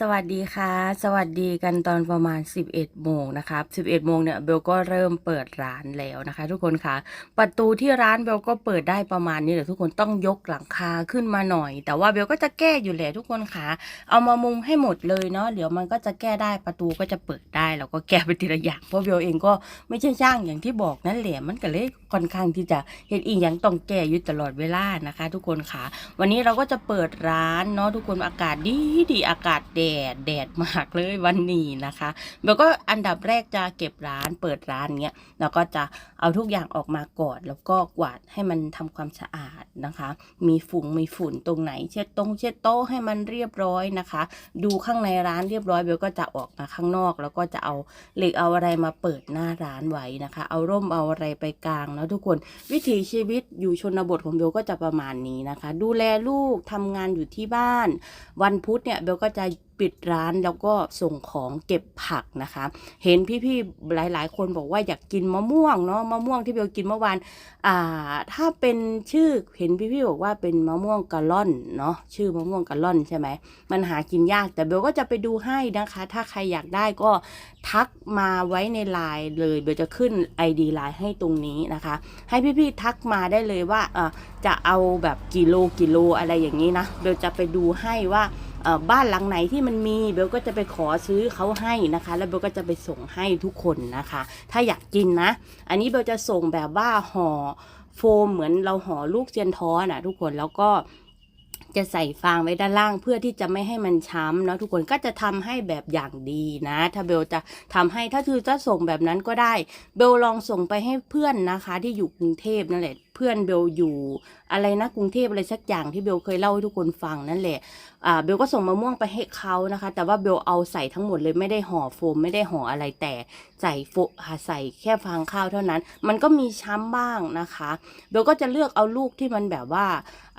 สวัสดีค่ะ สวัสดีกันตอนประมาณ 11 โมงนะครับ11 โมงเนี่ยเบลก็เริ่มเปิดร้านแล้วนะคะ ทุกคนค่ะ ประตูที่ร้านเบลก็เปิดได้ประมาณนี้แหละทุกคนต้องยกหลังคาขึ้นมาหน่อย แต่ว่าเบลก็จะแก้อยู่แหละทุกคนค่ะ เอามามุงให้หมดเลยเนาะเดี๋ยวมันก็จะแก้ได้ประตูก็จะเปิดได้แล้วก็แก้ไปทีละอย่างเพราะเบลเองก็ไม่ใช่ช่างอย่างที่บอกนั่นแหละมันก็เลยค่อนข้างที่จะเห็นอีกอย่างต้องแก้อยู่ตลอดเวลานะคะ ทุกคนค่ะ วันนี้เราก็จะเปิดร้านเนาะทุกคนอากาศดีดีอากาศแดดแดดมากเลยวันนี้นะคะเบลก็อันดับแรกจะเก็บร้านเปิดร้านเนี้ยเราก็จะเอาทุกอย่างออกมาก่อนแล้วก็กวาดให้มันทำความสะอาดนะคะ มีฝุ่งมีฝุ่นตรงไหน เช็ดตรงเช็ดโต๊ะให้มันเรียบร้อยนะคะ ดูข้างในร้านเรียบร้อยเบลก็จะออกมาข้างนอก แล้วก็จะเอาเหล็กเอาอะไรมาเปิดหน้าร้านไว้นะคะ เอาร่มเอาอะไรไปกลางแล้วทุกคนวิถีชีวิตอยู่ชนบทของเบลก็จะประมาณนี้นะคะ ดูแลลูกทำงานอยู่ที่บ้าน วันพุธเนี่ยเบลก็จะปิดร้านแล้วก็ส่งของเก็บผักนะคะ เห็นพี่ๆหลาย ๆ คนบอกว่าอยากกินมะม่วงเนาะมะม่วงที่เบลกินเมื่อวานอ่าถ้าเป็นชื่อเห็นพี่ๆบอกว่าเป็นมะม่วงกะล่อนเนาะชื่อมะม่วงกะล่อนใช่ไหมมันหากินยากแต่เบลก็จะไปดูให้นะคะ ถ้าใครอยากได้ก็ทักมาไว้ในไลน์เลยเบลจะขึ้น ID ไลน์ให้ตรงนี้นะคะ ให้พี่ๆทักมาได้เลยว่าอ่อจะเอาแบบกิโลกิโลอะไรอย่างนี้นะเบลจะไปดูให้ว่า บ้านหลังไหนที่มันมีเบลก็จะไปขอซื้อเขาให้นะคะ แล้วเบลก็จะไปส่งให้ทุกคนนะคะ ถ้าอยากกินนะ อันนี้เบลจะส่งแบบว่าห่อโฟมเหมือนเราห่อลูกเจียนท้อนะทุกคนแล้วก็จะใส่ฟางไว้ด้านล่างเพื่อที่จะไม่ให้มันช้ำเนาะทุกคนก็จะทำให้แบบอย่างดีนะ ถ้าเบลจะทำให้ถ้าคือจะส่งแบบนั้นก็ได้ เบลลองส่งไปให้เพื่อนนะคะ ที่อยู่กรุงเทพนั่นแหละเพื่อนเบลอยู่อะไรนะกรุงเทพอะไรสักอย่างที่เบลเคยเล่าให้ทุกคนฟังนั่นแหละ เบลก็ส่งมะม่วงไปให้เขานะคะ แต่ว่าเบลเอาใส่ทั้งหมดเลยไม่ได้ห่อโฟมไม่ได้ห่ออะไรแต่ใส่โฟใส่แค่ฟางข้าวเท่านั้น มันก็มีช้ำบ้างนะคะเบลก็จะเลือกเอาลูกที่มันแบบว่า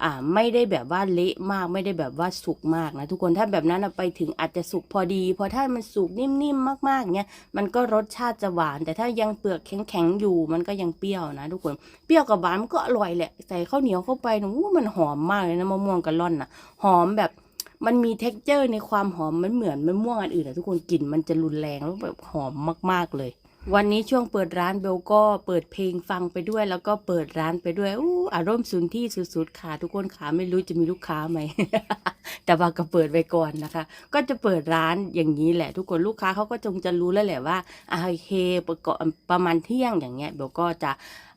อ่าไม่ได้แบบว่าเละมากไม่ได้แบบว่าสุกมากนะทุกคนถ้าแบบนั้นไปถึงอาจจะสุกพอดีพอถ้ามันสุกนิ่มๆมากๆเนี้ยมันก็รสชาติจะหวาน แต่ถ้ายังเปลือกแข็งๆอยู่มันก็ยังเปรี้ยวนะ ทุกคนเปรี้ยวกับหวานมันก็อร่อยแหละใส่ข้าวเหนียวเข้าไปนะอู้มันหอมมากเลยนะมะม่วงกะล่อนนะหอมแบบ มันมี t e x t อร์ในความหอมมันเหมือนมะม่วงอันอื่นอะทุกคนกลิ่นมันจะรุนแรงแล้วแบบหอมมากๆเลย วันนี้ช่วงเปิดร้านเบลก็เปิดเพลงฟังไปด้วย แล้วก็เปิดร้านไปด้วยอู้อารมณ์สุนที่สุดๆค่ะทุกคนค่ะไม่รู้จะมีลูกค้าไหม แต่ว่าก็เปิดไว้ก่อนนะคะ ก็จะเปิดร้านอย่างนี้แหละ ทุกคนลูกค้าเขาก็จงจะรู้แล้วแหละว่าอ่าโอเคประกอบประมาณเที่ยงอย่างเงี้ยเบลก็จะ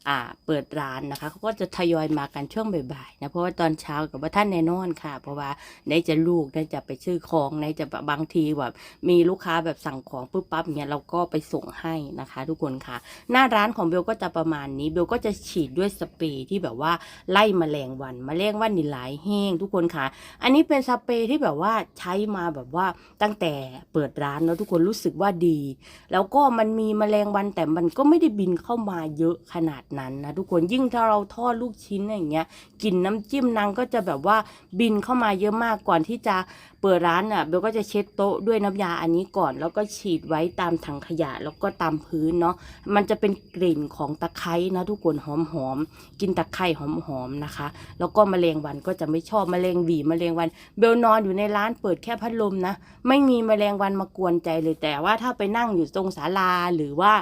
อ่าเปิดร้านนะคะเขาก็จะทยอยมากันช่วงบ่ายๆนะเพราะว่าตอนเช้ากับว่าท่านแน่นอนค่ะ เพราะว่าไหนจะลูกไหนจะไปซื้อของไหนจะบางทีแบบมีลูกค้าแบบสั่งของปุ๊บปั๊บเนี้ยเราก็ไปส่งให้นะคะ ทุกคนค่ะ หน้าร้านของเบลก็จะประมาณนี้เบลก็จะฉีดด้วยสเปรย์ที่แบบว่าไล่แมลงวันแมลงวันนี่หลายแห้งทุกคนค่ะ อันนี้เป็นสเปรย์ที่แบบว่าใช้มาแบบว่าตั้งแต่เปิดร้านแล้วทุกคนรู้สึกว่าดี แล้วก็มันมีแมลงวันแต่มันก็ไม่ได้บินเข้ามาเยอะขนาดนั้นนะทุกคนยิ่งถ้าเราทอดลูกชิ้นอย่างเงี้ยกลิ่นน้ำจิ้มนางก็จะแบบว่าบินเข้ามาเยอะมากก่อนที่จะเปิดร้านอะเบลก็จะเช็ดโต๊ะด้วยน้ำยาอันนี้ก่อน แล้วก็ฉีดไว้ตามถังขยะแล้วก็ตามพื้นเนาะมันจะเป็นกลิ่นของตะไคร้นะทุกคนหอมๆกินตะไคร้หอมๆนะคะ แล้วก็แมลงวันก็จะไม่ชอบแมลงหวีแมลงวัน เบลนอนอยู่ในร้านเปิดแค่พัดลมนะ ไม่มีแมลงวันมากวนใจเลยแต่ว่าถ้าไปนั่งอยู่ตรงศาลาหรือว่า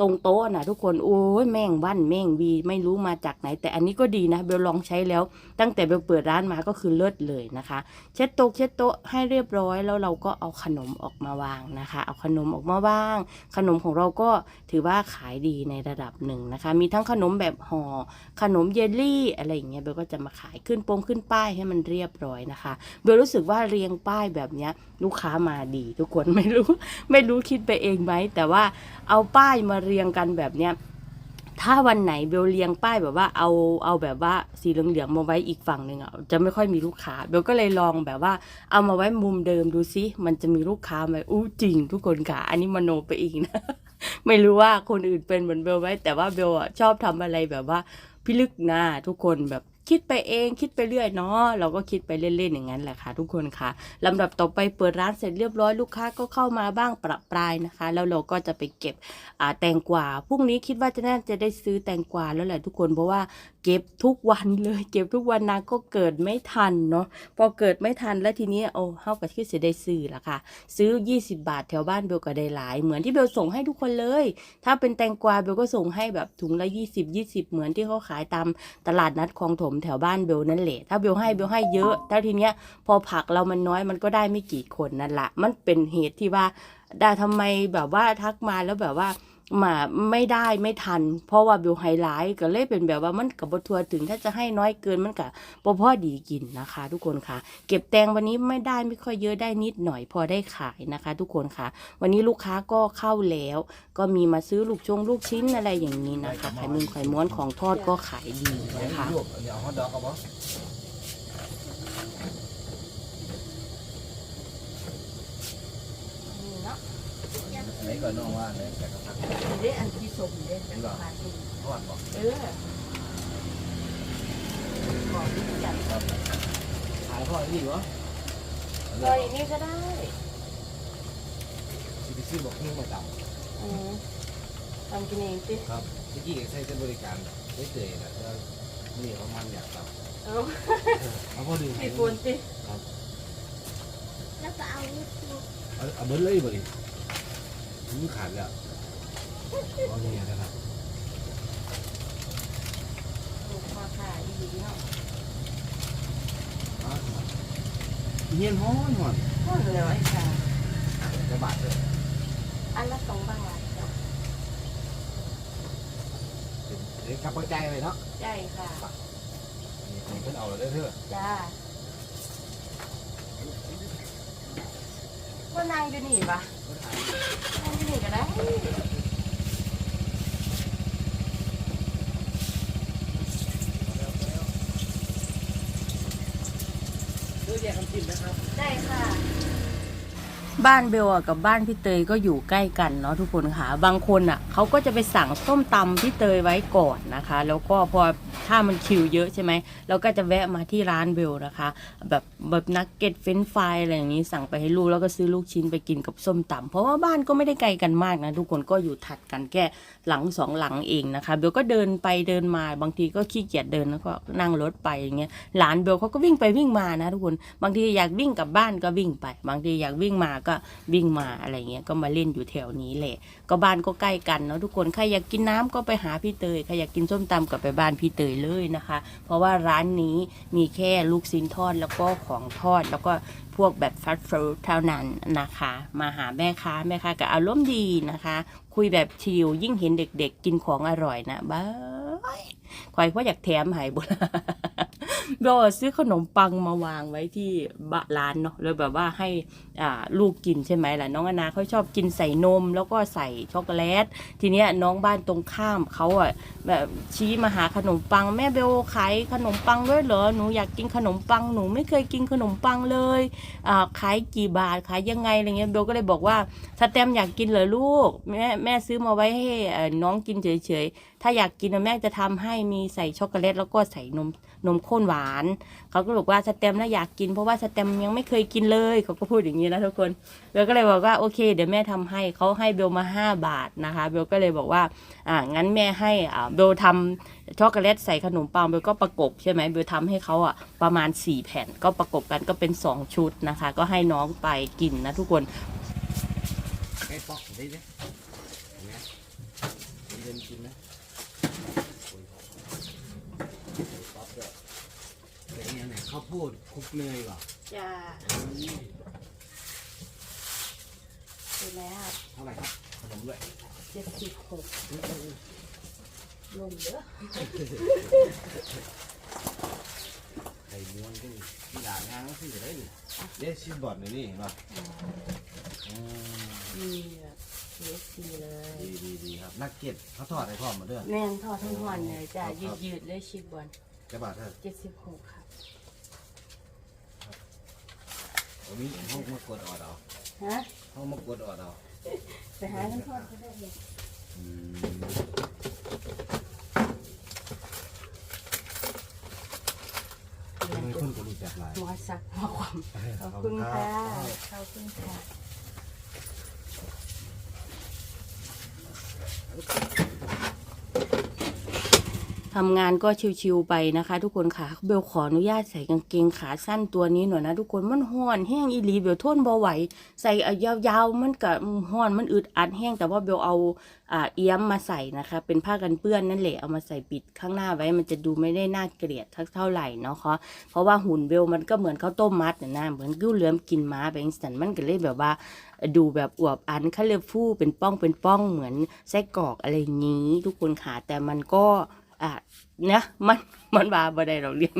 ตรงโต๊ะนะทุกคนโอ้ยแม่งวันแม่งวีไม่รู้มาจากไหน แต่อันนี้ก็ดีนะเบลลองใช้แล้ว ตั้งแต่เบลเปิดร้านมาก็คือเลิศเลยนะคะ เช็ดโต๊ะเช็ดโต๊ะให้เรียบร้อยแล้วเราก็เอาขนมออกมาวางนะคะ เอาขนมออกมาวาง ขนมของเราก็ถือว่าขายดีในระดับหนึ่งนะคะ มีทั้งขนมแบบห่อขนมเยลลี่อะไรอย่างเงี้ยเบลก็จะมาขายขึ้นโปงขึ้นป้ายให้มันเรียบร้อยนะคะเบลรู้สึกว่าเรียงป้ายแบบเนี้ยลูกค้ามาดี ทุกคนไม่รู้ ไม่รู้คิดไปเองไหมแต่ว่าเอาป้ายมาเรียงกันแบบเนี้ยถ้าวันไหนเบลเรียงป้ายแบบว่าเอาเอาแบบว่าสีเหลืองๆมาไว้อีกฝั่งหนึ่งอะจะไม่ค่อยมีลูกค้าเบลก็เลยลองแบบว่า เอามาไว้มุมเดิมดูซิมันจะมีลูกค้าไหมอู้จริง ทุกคนค่ะอันนี้มโนไปเองนะไม่รู้ว่าคนอื่นเป็นเหมือนเบลไหมแต่ว่าเบลอะชอบทำอะไรแบบว่าพิลึกหน้าทุกคนแบบ คิดไปเองคิดไปเรื่อยเนาะเราก็คิดไปเล่นๆอย่างนั้นแหละค่ะ ทุกคนค่ะลำดับต่อไปเปิดร้านเสร็จเรียบร้อยลูกค้าก็เข้ามาบ้างประปรายนะคะ แล้วเราก็จะไปเก็บแตงกวาพรุ่งนี้คิดว่าจะน่าจะได้ซื้อแตงกวาแล้วแหละทุกคนเพราะว่าเก็บทุกวันเลยเก็บทุกวันนางก็เกิดไม่ทันเนาะพอเกิดไม่ทันแล้วทีนี้โอ้เฮากับที่เสียได้ซื้อละค่ะ ซื้อ 20 บาทแถวบ้านเบลก็ได้หลาย เหมือนที่เบลส่งให้ทุกคนเลย ถ้าเป็นแตงกวาเบลก็ส่งให้แบบถุงละ 20 20 เหมือนที่เขาขายตามตลาดนัดคลองถมแถวบ้านเบลนั่นแหละ ถ้าเบลให้เบลให้เยอะแต่ทีเนี้ยพอผักเรามันน้อยมันก็ได้ไม่กี่คนนั่นแหละมันเป็นเหตุที่ว่าดาทำไมแบบว่าทักมาแล้วแบบว่า มาไม่ได้ไม่ทัน เพราะว่าเบลไฮไลท์ก็เลยเป็นแบบว่ามันกับบทัวถึงถ้าจะให้น้อยเกินมันกับพอพอดีกินนะคะ ทุกคนค่ะ เก็บแตงวันนี้ไม่ได้ไม่ค่อยเยอะได้นิดหน่อยพอได้ขายนะคะ ทุกคนค่ะ วันนี้ลูกค้าก็เข้าแล้ว ก็มีมาซื้อลูกชงลูกชิ้นอะไรอย่างนี้นะคะไข่มุงไข่ม้วนของทอดก็ขายดีนะคะลวกอันนี้เอาฮอทดอกเอาบ่อันไหนก่อนน้องว่าเลยแต่กระพัก เด้อันที่สมเด้เป็นหรอทอดบ่เออของจัดขายทอดนี่วะซอยนี้ก็ได้สิไปซื้อบอกเพิ่งมาต่อืมทำกินเองสิครับเมื่อกี้ใช้เป็นบริการได้เตยนะแล้วนี่เขามันอยากต่ำเอาเอาพอดีสิปูนสิแล้วก็เอาลูกชุบเอาเอาเบิ้ลเลยบ่ดิมันขาดแล้ว เอาเนี่ยนะครับถูกมาค่ะดีเนาะเอาเฮียนห้อนห่อนพ่อเลยไอ้ค่ะจะบาดเลยอันละสองบาทจ้ะเดี๋ยวกลับไปใจเลยเนาะใช่ค่ะนี่เพิ่นเอาแล้วเด้อเถอะจ้าว่านางอยู่นี่ปะนางอยู่นี่ก็ได้ เลือ กแยกคำจิ้มนะครับ ได้ค่ะ บ้านเบลอะกับบ้านพี่เตยก็อยู่ใกล้กันเนาะทุกคนค่ะ บางคนอะเขาก็จะไปสั่งส้มตำพี่เตยไว้ก่อนนะคะ แล้วก็พอ ถ้ามันคิวเยอะใช่ไหมเราก็จะแวะมาที่ร้านเบลนะคะ แบบแบบนักเก็ตเฟนช์ฟรายอะไรอย่างนี้สั่งไปให้ลูกแล้วก็ซื้อลูกชิ้นไปกินกับส้มตำเพราะว่าบ้านก็ไม่ได้ไกลกันมากนะ ทุกคนก็อยู่ถัดกันแค่หลังสองหลังเองนะคะเบลก็เดินไปเดินมาบางทีก็ขี้เกียจเดินแล้วก็นั่งรถไปอย่างเงี้ยหลานเบลเขาก็วิ่งไปวิ่งมานะทุกคนบางทีอยากวิ่งกลับบ้านก็วิ่งไป บางทีอยากวิ่งมาก็วิ่งมาอะไรเงี้ยก็มาเล่นอยู่แถวนี้แหละ ก็บ้านก็ใกล้กันเนาะทุกคนใครอยากกินน้ำก็ไปหาพี่เตยใครอยากกินส้มตำก็ไปบ้านพี่เตยเลยนะคะ เพราะว่าร้านนี้มีแค่ลูกชิ้นทอดแล้วก็ของทอดแล้วก็พวกแบบฟาสต์ฟู้ดเท่านั้นนะคะ มาหาแม่ค้าแม่ค้าก็อารมณ์ดีนะคะ คุยแบบชิลยิ่งเห็นเด็กๆ กินของอร่อยนะบ้าย คอยเพราอยากแถมใหายบุเบลซื้อขนมปังมาวางไว้ที่บะร้านเนาะแล้วแบบว่าให้อ่าลูกกินใช่ไหมล่ะน้องอนาเขาชอบกินใส่นมแล้วก็ใส่ช็อกโกแลต ทีเนี้ยน้องบ้านตรงข้ามเขาอะแบบชี้มาหาขนมปังแม่เบลขายขนมปังด้วยเหรอหนูอยากกินขนมปังหนูไม่เคยกินขนมปังเลยอ่าขายกี่บาทขายยังไงอะไรเงี้ยเบลก็เลยบอกว่าสแตมอยากกินเหรอลูกแม่แม่ซื้อมาไว้ให้น้องกินเฉยๆ ถ้าอยากกินแม่จะทำให้มีใส่ช็อกโกแลตแล้วก็ใส่นมนมข้นหวาน เขาก็บอกว่าสแตมน่าอยากกินเพราะว่าสแตมยังไม่เคยกินเลยเขาก็พูดอย่างนี้นะทุกคนเบลก็เลยบอกว่าโอเค เดี๋ยวแม่ทำให้เขาให้เบลมาห้าบาทนะคะเบลก็เลยบอกว่าอ่างั้นแม่ให้อ่าเบลทำช็อกโกแลตใส่ขนมปังเบลก็ประกบใช่ไหมเบลทำให้เขาอะประมาณสี่แผ่นก็ประกบกันก็เป็นสองชุดนะคะ ก็ให้น้องไปกินนะทุกคนไอ้ป๊อกได้ไหมเห็นไหมเดินกินไหมป๊อกด้วยแต่อันเนี่ย ข้าวโพดคลุกเนยว่ะจ้าดูแล้วเท่าไหร่ครับขนมด้วยเจ็ดสิบหกลงเยอะไข่ม้วนก็มีที่ด่างงานก็ซื้อได้นี่เด้ชิมบอร์ดหน่อยนี่เห็นป่ะอืมมีแบบเคสซีเลยดีดีดีครับนักเก็ตเขาทอดให้พร้อมมาด้วยแม่นทอดทั้งวันเลยจ้ะยืดยืดๆเลยชิบบอลจะบาทเถอะเจ็ดสิบหกครับ วันนี้ห้องมากดออดเอาฮะห้องมากดออดเอาไปหาทั้งทอดก็ได้เลยอืมซ่บหลาย หัวสักหัวความขอบคุณค่ะขอบคุณค่ะ ทำงานก็ชิวๆไปนะคะ ทุกคนค่ะเบลขออนุญาตใส่กางเกงขาสั้นตัวนี้หน่อยนะทุกคนมันห้อนแห้งอีหลีเบลทนบ่ไหวใส่ยาวๆมันก็ห้อนมันอึดอัดแห้งแต่ว่าเบลเอาอ่าเอี้ยมมาใส่นะคะ เป็นผ้ากันเปื้อนนั่นแหละเอามาใส่ปิดข้างหน้าไว้มันจะดูไม่ได้น่าเกลียดทักเท่าไหร่เนาะคะเพราะว่าหุ่นเบลมันก็เหมือนข้าวต้มมัดน่ะเหมือนกิ้วเหลือมกินม้าไปจังสันมันก็เลยแบบว่าดูแบบอวบอันคาเลฟู่เป็นป้องเป็นป้องเหมือนไส้กรอกอะไรอย่างนี้ ทุกคนค่ะแต่มันก็ อะนะมันมันบาบได้เราเรียน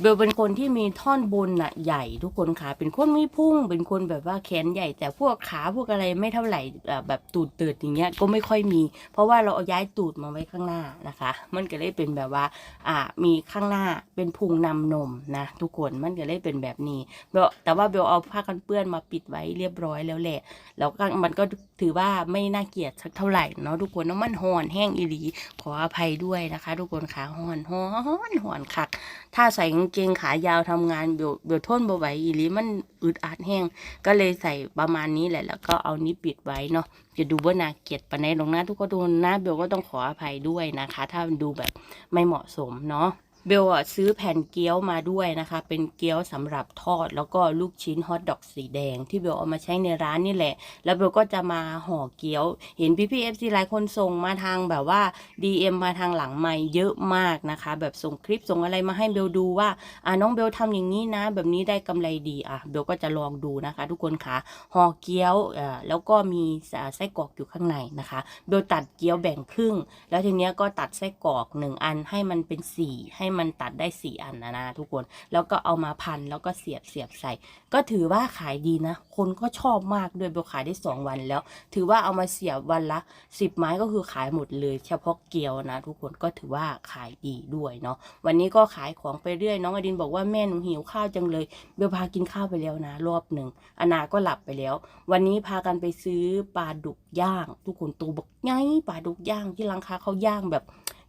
เบลเป็นคนที่มีท่อนบนน่ะใหญ่ทุกคนค่ะ เป็นคนไมีพุ่ง เป็นคนแบบว่าแขนใหญ่ แต่พวกขาพวกอะไรไม่เท่าไหร่แบบตูดเติดอย่างเงี้ยก็ไม่ค่อยมี เพราะว่าเราเอาย้ายตูดมาไว้ข้างหน้านะคะ มันก็เลยเป็นแบบว่าอ่ามีข้างหน้าเป็นพุงนำนมนะทุกคนมันก็เลยเป็นแบบนี้เบลแต่ว่าเบลเอาผ้ากันเปื้อนมาปิดไว้เรียบร้อยแล้วแหละแล้วก็มันก็ถือว่าไม่น่าเกลียดสักเท่าไหร่เนาะทุกคนเนาะมันหอนแห้งอีหลีขออภัยด้วยนะคะ ทุกคนขาหอนหอนหอนคักถ้าใส่กางเกงขายาวทำงานเบลเบลทนบ่ไหวอีหลีมันอึดอัดแห้งก็เลยใส่ประมาณนี้แหละ แล้วก็เอานี้ปิดไว้เนาะจะดูว่านาเกลียดปานในลงนะทุกคนนะเบลก็ต้องขออภัยด้วยนะคะ ถ้าดูแบบไม่เหมาะสมเนาะ เบลอะซื้อแผ่นเกี๊ยวมาด้วยนะคะ เป็นเกี๊ยวสำหรับทอด แล้วก็ลูกชิ้นฮอทดอกสีแดง ที่เบลเอามาใช้ในร้านนี่แหละ แล้วเบลก็จะมาห่อเกี๊ยว เห็นพี่พีเอฟซีหลายคนส่งมาทางแบบว่า DM มาทางหลังไม่เยอะมากนะคะ แบบส่งคลิปส่งอะไรมาให้เบลดูว่าอ่าน้องเบลทำอย่างนี้นะ แบบนี้ได้กำไรดีอะเบลก็จะลองดูนะคะ ทุกคนค่ะห่อเกี๊ยวอ่แล้วก็มีไส้กรอกอยู่ข้างในนะคะ เบลตัดเกี๊ยวแบ่งครึ่ง แล้วทีเนี้ยก็ตัดไส้กรอกหนึ่งอันให้มันเป็นสี่ให้มันตัดได้สี่อันนะนะทุกคน แล้วก็เอามาพันแล้วก็เสียบเสียบใส่ ก็ถือว่าขายดีนะ คนก็ชอบมากด้วยเบลขายได้สองวันแล้ว ถือว่าเอามาเสียบวันละสิบไม้ก็คือขายหมดเลย เฉพาะเกียวนะ ทุกคนก็ถือว่าขายดีด้วยเนาะ วันนี้ก็ขายของไปเรื่อย น้องอดินบอกว่าแม่หนูหิวข้าวจังเลย เบลพากินข้าวไปแล้วนะ รอบหนึ่งอนาก็หลับไปแล้ว วันนี้พากันไปซื้อปลาดุกย่าง ทุกคนตัวบักไงปลาดุกย่างที่ร้านค้าเขาย่างแบบ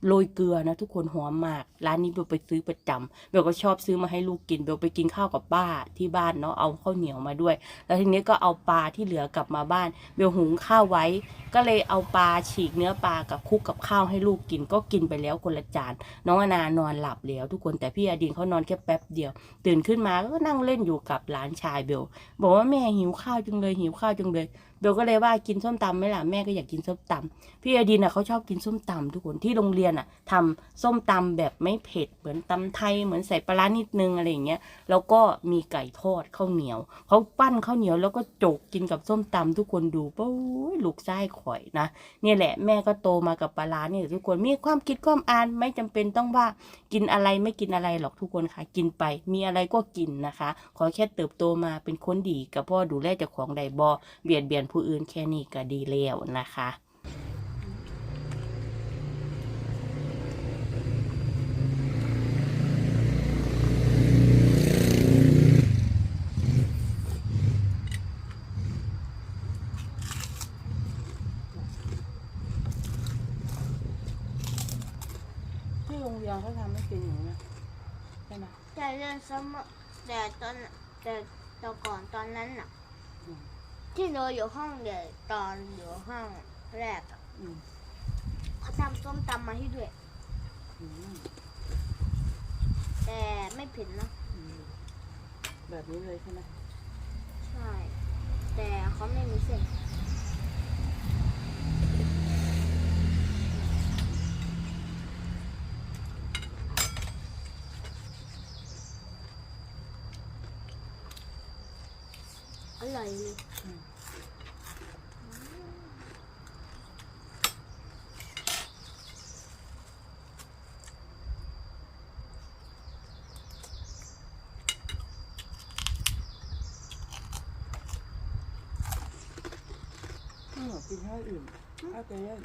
โรยเกลือนะทุกคนหอมมาก ร้านนี้เบลไปซื้อประจำเบลก็ชอบซื้อมาให้ลูกกินเบลไปกินข้าวกับป้าที่บ้านเนาะเอาข้าวเหนียวมาด้วย แล้วทีนี้ก็เอาปลาที่เหลือกลับมาบ้านเบลหุงข้าวไว้ ก็เลยเอาปลาฉีกเนื้อปลากับคลุกกับข้าวให้ลูกกิน ก็กินไปแล้วคนละจานน้องอนานอนหลับแล้ว ทุกคนแต่พี่อดินเขานอนแค่แป๊บเดียว ตื่นขึ้นมาก็นั่งเล่นอยู่กับหลานชายเบลบอกว่าแม่หิวข้าวจังเลยหิวข้าวจังเลย เบลก็เลยว่ากินส้มตำไหมล่ะแม่ก็อยากกินส้มตำพี่อดินอะเขาชอบกินส้มตำทุกคนที่โรงเรียนอะทำส้มตำแบบไม่เผ็ดเหมือนตำไทยเหมือนใส่ปลานิดนึงอะไรอย่างเงี้ยแล้วก็มีไก่ทอดข้าวเหนียวเขาปั้นข้าวเหนียวแล้วก็จกกินกับส้มตำทุกคนดูโอ้ยลูกไส้ข่อยนะเนี่ยแหละแม่ก็โตมากับปลาร้าเนี่ยทุกคนมีความคิดความอ่านไม่จำเป็นต้องว่ากินอะไรไม่กินอะไรหรอกทุกคนค่ะ กินไปมีอะไรก็กินนะคะ ขอแค่เติบโตมาเป็นคนดีกับพ่อดูแลเจ้าของใดบอเบียดเบียนผู้อื่นแค่นี้ก็ดีแล้วนะคะที่โรงเรียนเขาทำไม่เป็นอย่างนี้นะใช่ไหมแต่เรื่องสมอแต่ตอนแต่ตอนก่อนตอนนั้นน่ะอืม ที่เราอยู่ห้องเดียวตอนอยู่ห้องแรกอะอืม เขาทำส้มตำมาให้ด้วย อืมแต่ไม่เผ็ดนะ อืมแบบนี้เลยใช่ไหมใช่ แต่เขาไม่มีเส้นอร่อยเลย อืมกินข้าว อื่นข้าวเจเ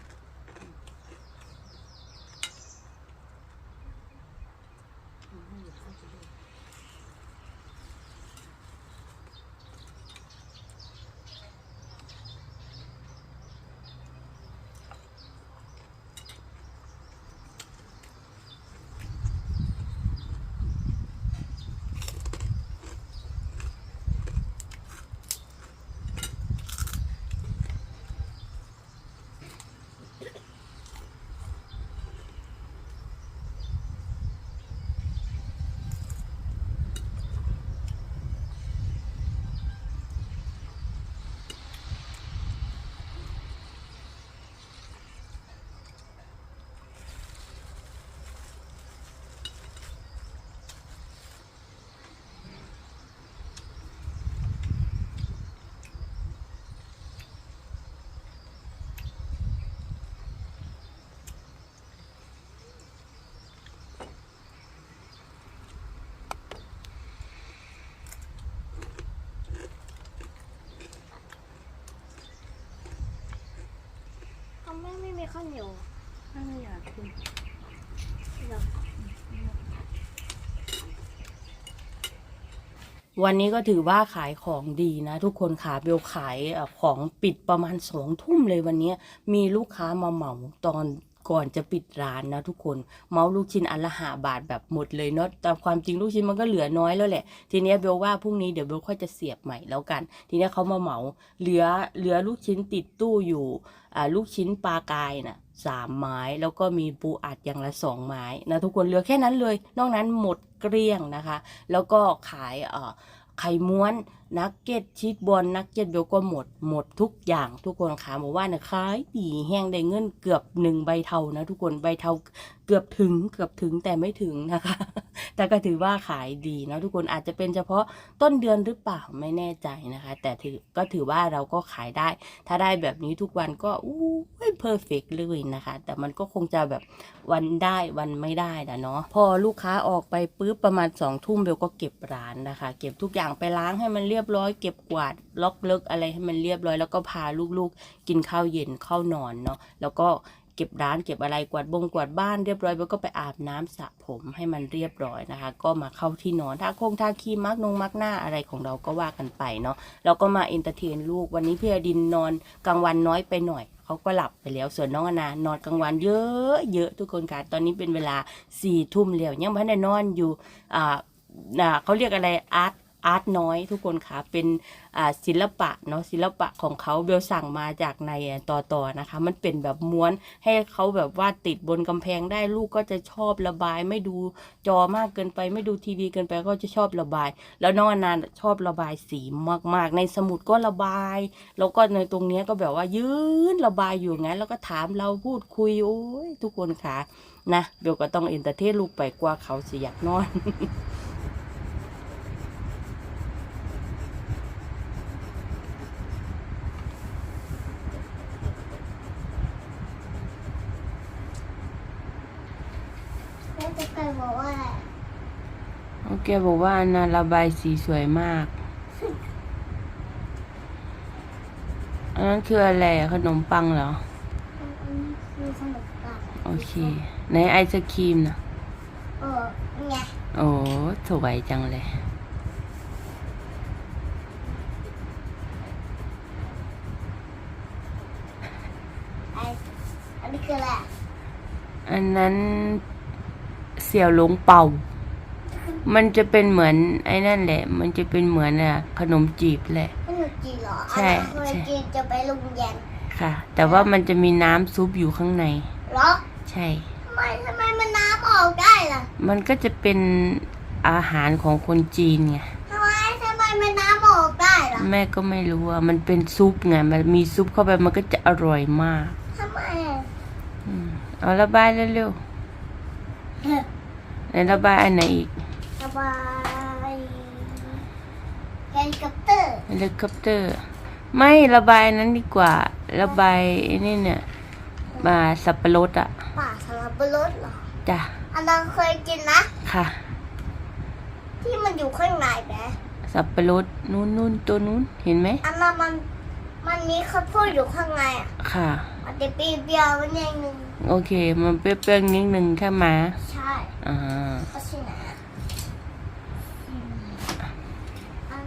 ย็นข้าวเหนียวไม่อยากกินเดี๋ยววันนี้ก็ถือว่าขายของดีนะ ทุกคนขาเบลขายเอ่อของปิดประมาณสองทุ่มเลยวันนี้มีลูกค้ามาเหมาตอน ก่อนจะปิดร้านนะทุกคน เมาลูกชิ้นอันละหาบาทแบบหมดเลยเนาะแต่ความจริงลูกชิ้นมันก็เหลือน้อยแล้วแหละ ทีนี้เบลว่าพรุ่งนี้เดี๋ยวเบลค่อยจะเสียบใหม่แล้วกัน ทีนี้เขามาเหมาเหลือเหลือลูกชิ้นติดตู้อยู่อ่าลูกชิ้นปลากายน่ะสามไม้แล้วก็มีปูอัดอย่างละสองไม้นะทุกคนเหลือแค่นั้นเลย นอกนั้นหมดเกลี้ยงนะคะ แล้วก็ขายเอ่อไข่ม้วนนักเก็ตชีสบอลนักเก็ตเบลก็หมดหมดทุกอย่างทุกคนขาบอกว่าเนี่ยขายดีแห้งได้เงินเกือบหนึ่งใบเทานะ ทุกคนใบเทาเกือบถึงเกือบถึงแต่ไม่ถึงนะคะ แต่ก็ถือว่าขายดีนะทุกคนอาจจะเป็นเฉพาะต้นเดือนหรือเปล่าไม่แน่ใจนะคะ แต่ถือก็ถือว่าเราก็ขายได้ ถ้าได้แบบนี้ทุกวันก็อู้ยเพอร์เฟกเลยนะคะ แต่มันก็คงจะแบบวันได้วันไม่ได้นะเนาะพอลูกค้าออกไปปุ๊บประมาณสองทุ่มเบลก็เก็บร้านนะคะ เก็บทุกอย่างไปล้างให้มันเรียียบร้อยเก็บกวาดล็อกเลิกอะไรให้มันเรียบร้อย แล้วก็พาลูกๆ กินข้าวเย็นเข้านอนเนาะแล้วก็เก็บร้านเก็บอะไรกวาดบงกวาดบ้านเรียบร้อยเบลก็ไปอาบน้ำสระผมให้มันเรียบร้อยนะคะ ก็มาเข้าที่นอนถ้าคงทาครีมมักนงมักหน้าอะไรของเราก็ว่ากันไปเนาะแล้วก็มาเอนเตอร์เทนลูกวันนี้พี่อดินนอนกลางวันน้อยไปหน่อยเขาก็หลับไปแล้วส่วนน้องอนานอนกลางวันเยอะเยอะทุกคนค่ะตอนนี้เป็นเวลาสี่ทุ่มแล้วยังไม่ได้นอนอยู่อ่าเขาเรียกอะไรอาร์ต อาร์ตน้อยทุกคนค่ะเป็นศิลปะเนาะศิลปะของเขาเบลสั่งมาจากในต่อต่อนะคะ มันเป็นแบบม้วนให้เขาแบบว่าติดบนกำแพงได้ลูกก็จะชอบระบาย ไม่ดูจอมากเกินไป ไม่ดูทีวีเกินไปก็จะชอบระบาย แล้วน้องอนันต์ชอบระบายสีมาก ๆ ในสมุดก็ระบาย แล้วก็ในตรงนี้ก็แบบว่ายืนระบายอยู่งั้น แล้วก็ถามเราพูดคุยโอ้ยทุกคนค่ะนะเบลก็ต้องเอนเตอร์เทนลูกไปกว่าเขาสิอยากนอน แม่จะเคยบอกว่าอะไรโอเคบอกว่าอันนาระบายสีสวยมาก อันนั้นคืออะไรอะขนมปังเหรอ อันนี้คือขนมปังโอเค ในไอศครีมนะเออไงโอ้สวยจังเลย ไออันนี้คืออะไรอะอันนั้น เสี่ยวหลงเป่า มันจะเป็นเหมือนไอ้นั่นแหละ มันจะเป็นเหมือนอะขนมจีบแหละ ขนมจีนเหรอใช่อันนั้นเคยใช่กินจะไปโรงเรียนค่ะ แต่ว่ามันจะมีน้ำซุปอยู่ข้างในเหรอ ใช่ทำไมทำไมมันน้ำออกได้ล่ะ มันก็จะเป็นอาหารของคนจีนไงทำไมทำไมมันน้ำออกได้ล่ะ แม่ก็ไม่รู้ว่ามันเป็นซุปไง มันมีซุปเข้าไปมันก็จะอร่อยมากทำไมอะอืมเอาระบายเร็วเฮ้ยๆ ไหนระบายอันไหนอีกระบายเฮลิคอปเตอร์เฮลิคอปเตอร์ ไม่ระบายอันนั้นดีกว่า ระบายไอ้นี่เนี่ยมาสับปะรดอะป่าสลับรถเหรอจ้ะอันนั้นเคยกินนะค่ะ ที่มันอยู่ข้างในแหมสับปะรดนู้นนู้นตัวนู้นเห็นไหมอันนั้นมันมันมีข้าวโพดอยู่ข้างในอะค่ะมันจะเปรี้ยวๆนิดนึงโอเค มันเปรี้ยวๆนิดนึงแค่มาใช่อ่าก็ใช่นะอืมอัน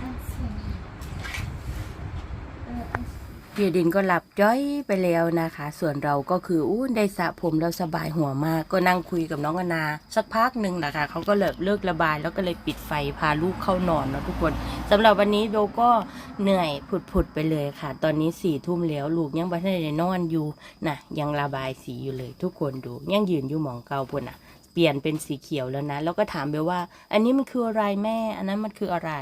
อันสีเอออัน เพียดินก็หลับจ้อยไปแล้วนะคะ ส่วนเราก็คืออู้ได้สระผมเราสบายหัวมาก ก็นั่งคุยกับน้องอนาสักพักหนึ่งนะคะเขาก็เลิกเลิกระบายแล้วก็เลยปิดไฟพาลูกเข้านอนเนาะทุกคนสำหรับวันนี้เบลก็เหนื่อยผุดๆไปเลยค่ะ ตอนนี้สี่ทุ่มแล้วลูกยังไม่ได้นอนอยู่นะยังระบายสีอยู่เลย ทุกคนดูยังยืนอยู่หมองเก่าปุ่นอะ เปลี่ยนเป็นสีเขียวแล้วนะ แล้วก็ถามเบลว่า อันนี้มันคืออะไรแม่ อันนั้นมันคืออะไร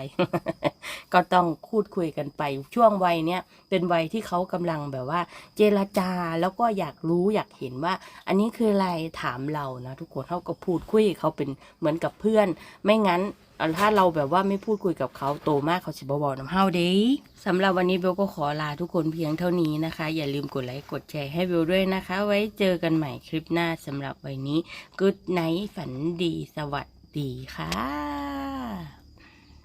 ก็ต้องคูดคุยกันไป ช่วงวัยเนี้ยเป็นวัยที่เขากำลังแบบว่า เจรจาแล้วก็อยากรู้อยากเห็นว่า อันนี้คืออะไรถามเรานะทุกคนเขาก็พูดคุยเขาเป็นเหมือนกับเพื่อน ไม่งั้น ถ้าเราแบบว่าไม่พูดคุยกับเขาโตมากเขาจะบบอกน้ำเฮาเด้สำหรับวันนี้เบลก็ขอลาทุกคนเพียงเท่านี้นะคะ อย่าลืมกดไลค์กดแชร์ให้เบลด้วยนะคะ ไว้เจอกันใหม่คลิปหน้าสำหรับวันนี้ Good night ฝันดีสวัสดีค่ะ